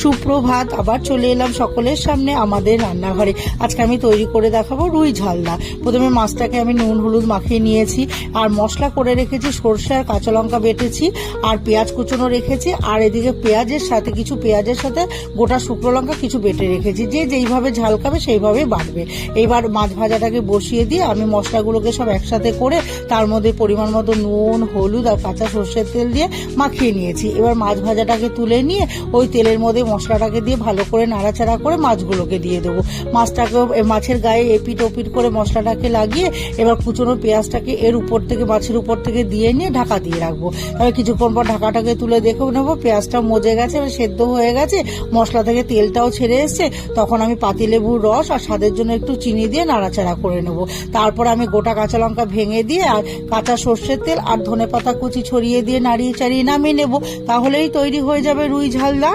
সুপ্রভাত, আবার চলে এলাম সকলের সামনে আমাদের রান্নাঘরে। আজকে আমি তৈরি করে দেখাবো রুই ঝালনা প্রথমে মাছটাকে আমি নুন, হলুদ মাখিয়ে নিয়েছি, আর মশলা করে রেখেছি সর্ষে আর কাঁচা লঙ্কা বেটেছি, আর পেঁয়াজ কুচনো রেখেছি, আর এদিকে পেঁয়াজের সাথে, কিছু পেঁয়াজের সাথে গোটা শুকনো লঙ্কা কিছু বেটে রেখেছি। যে যেইভাবে ঝাল খাবে সেইভাবেই বাটবে। এবার মাছ ভাজাটাকে বসিয়ে দিয়ে আমি মশলাগুলোকে সব একসাথে করে তার মধ্যে পরিমাণ মতো নুন, হলুদ আর কাঁচা সর্ষের তেল দিয়ে মাখিয়ে নিয়েছি। এবার মাছ ভাজাটাকে তুলে নিয়ে ওই তেলের মধ্যে মশলাটাকে দিয়ে ভালো করে নাড়াচাড়া করে মাছগুলোকে দিয়ে দেবো। মাছটাকে মাছের গায়ে এপিট ওপিট করে মশলাটাকে লাগিয়ে এবার কুচনো পেঁয়াজটাকে এর উপর থেকে, মাছের উপর থেকে দিয়ে নিয়ে ঢাকা দিয়ে রাখব। এবার কিছুক্ষণ পর ঢাকাটাকে তুলে দেখেও নেব, পেঁয়াজটা মজে গেছে, এবার সেদ্ধ হয়ে গেছে, মশলা থেকে তেলটাও ছেড়ে এসছে। তখন আমি পাতিলেবুর রস আর স্বাদের জন্য একটু চিনি দিয়ে নাড়াচাড়া করে নেব। তারপর আমি গোটা কাঁচা লঙ্কা ভেঙে দিয়ে আর কাঁচা সর্ষের তেল আর ধনে পাতা কুচি ছড়িয়ে দিয়ে নাড়িয়ে চাড়িয়ে নামিয়ে নেব। তাহলেই তৈরি হয়ে যাবে রুই ঝালদা।